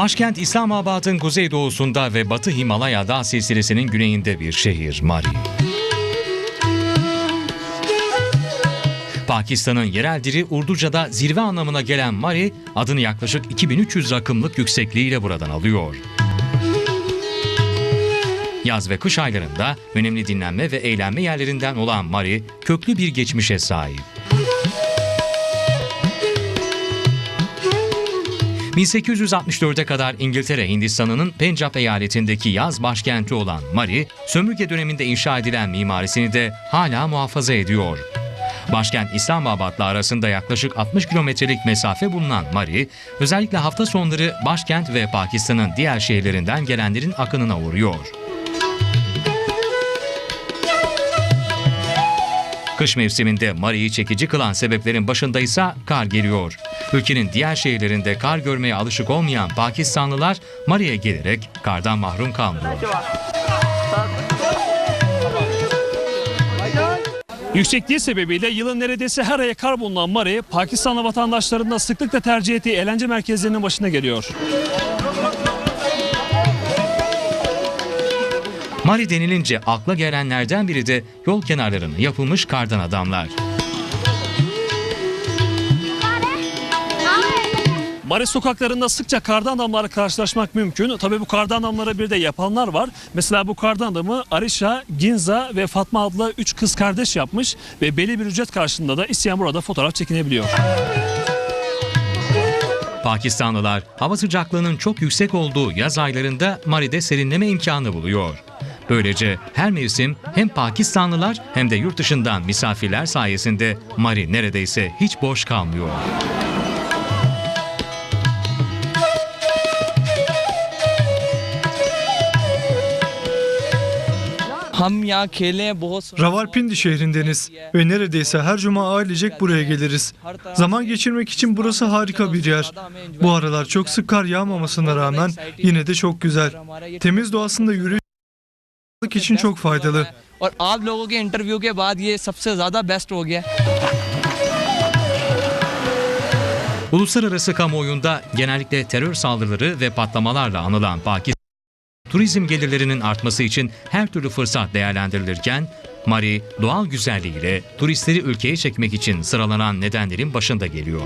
Başkent İslamabad'ın kuzeydoğusunda ve Batı Himalaya dağ silsilesinin güneyinde bir şehir Mari. Pakistan'ın yerel dili Urduca'da zirve anlamına gelen Mari, adını yaklaşık 2300 rakımlık yüksekliğiyle buradan alıyor. Yaz ve kış aylarında önemli dinlenme ve eğlenme yerlerinden olan Mari, köklü bir geçmişe sahip. 1864'e kadar İngiltere Hindistan'ının Pencap eyaletindeki yaz başkenti olan Mari, sömürge döneminde inşa edilen mimarisini de hala muhafaza ediyor. Başkent İslamabad'la arasında yaklaşık 60 kilometrelik mesafe bulunan Mari, özellikle hafta sonları başkent ve Pakistan'ın diğer şehirlerinden gelenlerin akınına uğruyor. Kış mevsiminde Mari'yi çekici kılan sebeplerin başında ise kar geliyor. Ülkenin diğer şehirlerinde kar görmeye alışık olmayan Pakistanlılar Mari'ye gelerek kardan mahrum kalmıyor. Yüksekliği sebebiyle yılın neredeyse her aya kar bulunan Mari, Pakistanlı vatandaşlarının da sıklıkla tercih ettiği eğlence merkezlerinin başına geliyor. Mari denilince akla gelenlerden biri de yol kenarlarına yapılmış kardan adamlar. Mari sokaklarında sıkça kardan adamlarla karşılaşmak mümkün. Tabii bu kardan adamları bir de yapanlar var. Mesela bu kardan adamı Arisha, Ginza ve Fatma adlı 3 kız kardeş yapmış ve belli bir ücret karşılığında da isteyen burada fotoğraf çekinebiliyor. Pakistanlılar hava sıcaklığının çok yüksek olduğu yaz aylarında Mari'de serinleme imkanı buluyor. Böylece her mevsim hem Pakistanlılar hem de yurt dışından misafirler sayesinde Mari neredeyse hiç boş kalmıyor. Ravalpindi şehrindeniz ve neredeyse her cuma ailecek buraya geliriz. Zaman geçirmek için burası harika bir yer. Bu aralar çok sık kar yağmamasına rağmen yine de çok güzel. Temiz doğasında yürüyüş için çok faydalı. और आप लोगों के इंटरव्यू के बाद ये सबसे ज़्यादा बेस्ट हो गया Uluslararası kamuoyunda genellikle terör saldırıları ve patlamalarla anılan Pakistan, turizm gelirlerinin artması için her türlü fırsat değerlendirilirken, Mari doğal güzelliğiyle turistleri ülkeye çekmek için sıralanan nedenlerin başında geliyor.